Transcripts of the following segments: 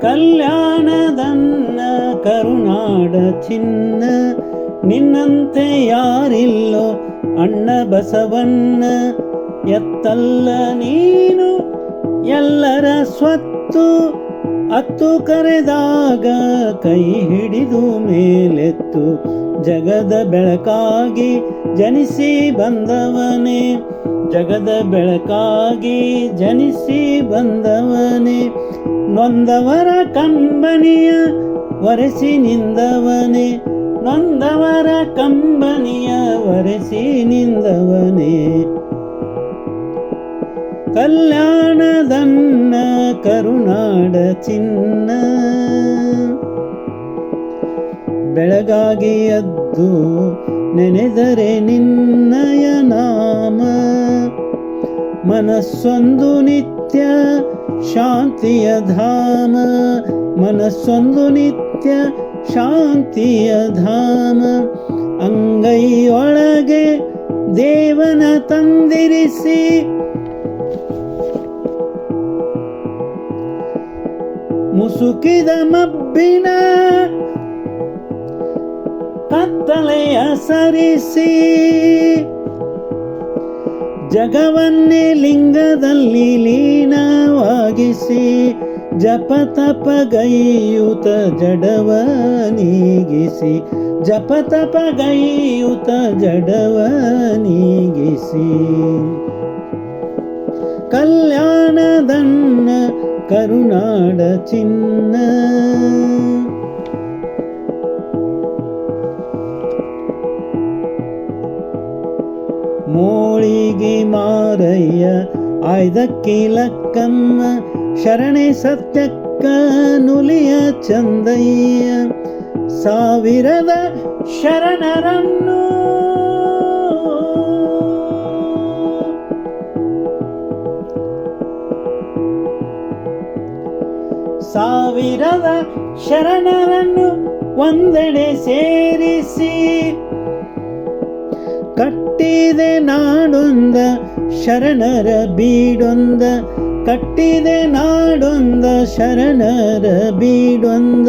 ಕಲ್ಯಾಣದನ್ನ ಕರುನಾಡ ಚಿನ್ನ, ನಿನ್ನಂತೆ ಯಾರಿಲ್ಲೋ ಅಣ್ಣ ಬಸವಣ್ಣ, ಎತ್ತಲ್ಲ ನೀನು ಎಲ್ಲರ ಸ್ವತ್ತು, ಅತ್ತು ಕರೆದಾಗ ಕೈ ಹಿಡಿದು ಮೇಲೆತ್ತು, ಜಗದ ಬೆಳಕಾಗಿ ಜನಿಸಿ ಬಂದವನೇ. ಜಗದ ಬೆಳಕಾಗಿ ಜನಿಸಿ ಬಂದವನೇ, ನೊಂದವರ ಕಂಬನಿಯ ಒರೆಸಿ ನಿಂದವನೇ ನೊಂದವರ ಕಂಬನಿಯ ಒರೆಸಿ ನಿಂದವನೇ ಕಲ್ಯಾಣದನ್ನ ಕರುಣಾಡ ಚಿನ್ನ, ಬೆಳಗಾಗಿ ಎದ್ದು ನೆನೆದರೆ ನಿನ್ನಯ ನಾಮ. ಮನಸ್ಸೊಂದು ನಿತ್ಯ ಶಾಂತಿಯ ಧಾಮ. ಮನಸ್ಸೊಂದು ನಿತ್ಯ ಶಾಂತಿಯ ಧಾಮ. ಅಂಗೈಯೊಳಗೆ ದೇವನ ತಂದಿರಿಸಿ. ಮುಸುಕಿದ ಮಬ್ಬಿನ ಕತ್ತಲೆಯ ಸರಿಸಿ. ಜಗವನ್ನೇ ಲಿಂಗದಲ್ಲಿ ಲೀನವಾಗಿಸಿ ಜಪ ತಪಗೈಯುತ ಜಡವ ನೀಗಿಸಿ ಜಪ ತಪಗೈಯುತ ಜಡವ ನೀಗಿಸಿ ಕಲ್ಯಾಣದನ್ನ ಕರುನಾಡ ಚಿನ್ನ ಮೋಳಿಗೆ ಮಾರಯ್ಯ ಆಯ್ದಕ್ಕಿ ಲಕ್ಕಮ್ಮ ಶರಣೆ ಸತ್ಯಕ್ಕ ನುಲಿಯ ಚಂದಯ್ಯ. ಸಾವಿರದ ಶರಣರನ್ನು ಸಾವಿರದ ಶರಣರನ್ನು ಒಂದೆಡೆ ಸೇರಿಸಿ ಕಟ್ಟಿದೆ ನಾಡೊಂದ ಶರಣರ ಬೀಡೊಂದ. ಕಟ್ಟಿದೆ ನಾಡೊಂದ ಶರಣರ ಬೀಡೊಂದ.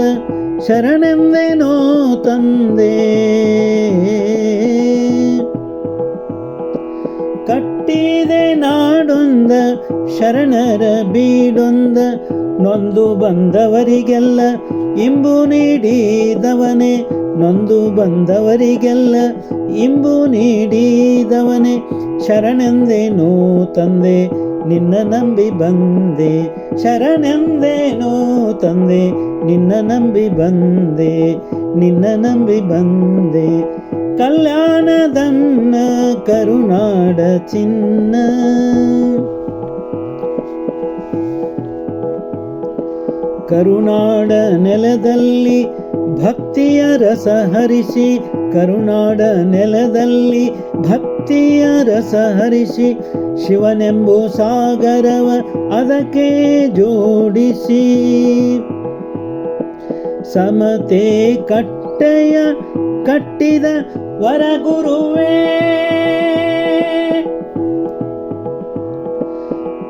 ಶರಣೆಂದೇನೋ ತಂದೆ. ಕಟ್ಟಿದೆ ನಾಡೊಂದ, ಶರಣರ ಬೀಡೊಂದ, ನೊಂದು ಬಂದವರಿಗೆಲ್ಲ ಇಂಬು ನೀಡಿದವನೇ, ನೊಂದು ಬಂದವರಿಗೆಲ್ಲ ಇಂಬು ನೀಡಿದವನೇ ಶರಣೆಂದೇನೋ ತಂದೆ, ನಿನ್ನ ನಂಬಿ ಬಂದೆ ಶರಣೆಂದೇನೋ ತಂದೆ, ನಿನ್ನ ನಂಬಿ ಬಂದೆ, ನಿನ್ನ ನಂಬಿ ಬಂದೆ. ಕಲ್ಯಾಣದನ್ನ ಕರುನಾಡ ಚಿನ್ನ. ಕರುನಾಡ ನೆಲದಲ್ಲಿ ಭಕ್ತಿಯ ರಸ ಹರಿಸಿ, ಕರುನಾಡ ನೆಲದಲ್ಲಿ ಭಕ್ತಿಯ ರಸ ಹರಿಸಿ, ಶಿವನೆಂಬು ಸಾಗರವ ಅದಕ್ಕೆ ಜೋಡಿಸಿ. ಸಮತೆ ಕಟ್ಟೆಯ ಕಟ್ಟಿದ ವರಗುರುವೇ.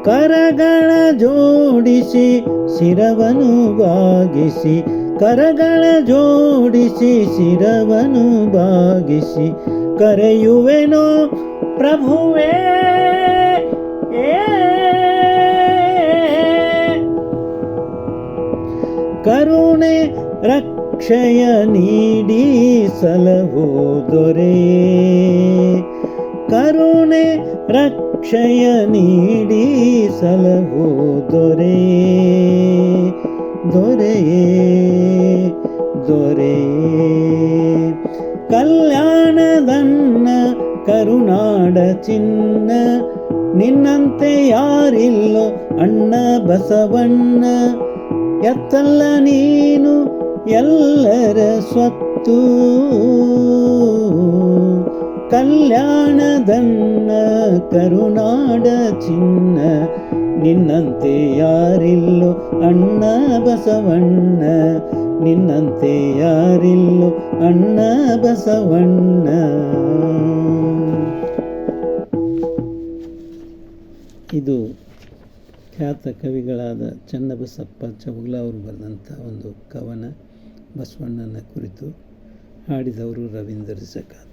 ಕರಗಳ ಜೋಡಿಸಿ ಶಿರವನು ಬಾಗಿಸಿ, ಕರಗಳ ಜೋಡಿಸಿ ಶಿರವನು ಬಾಗಿಸಿ, ಕರೆಯುವೆನೋ ಪ್ರಭುವೇ. ಕರುಣೆ ಕರುಣೆ ರಕ್ಷೆಯ ನೀಡಿ ಸಲಹು ದೊರೆ. ಕರುಣೆ ರಕ್ಷಯ ನೀಡಿ ಸಲಹು ದೊರೆ. ದೊರೆಯೇ ದೊರೆಯೇ. ಕಲ್ಯಾಣದನ್ನ ಕರುಣಾಡ ಚಿನ್ನ. ನಿನ್ನಂತೆ ಯಾರಿಲ್ಲೋ ಅಣ್ಣ ಬಸವಣ್ಣ. ಎತ್ತಲ್ಲ ನೀನು ಎಲ್ಲರ ಸ್ವತ್ತು ಕಲ್ಯಾಣದನ್ನ ಕರುನಾಡ ಚಿನ್ನ, ನಿನ್ನಂತೆ ಯಾರಿಲ್ಲೋ ಅಣ್ಣ ಬಸವಣ್ಣ, ನಿನ್ನಂತೆ ಯಾರಿಲ್ಲೋ ಅಣ್ಣ ಬಸವಣ್ಣ. ಇದು ಖ್ಯಾತ ಕವಿಗಳಾದ ಚನ್ನಬಸಪ್ಪ ಚೌಗ್ಲಾ ಅವರು ಬರೆದಂಥ ಒಂದು ಕವನ. ಬಸವಣ್ಣನ ಕುರಿತು ಹಾಡಿದವರು ರವೀಂದ್ರ ಜಕಾತ್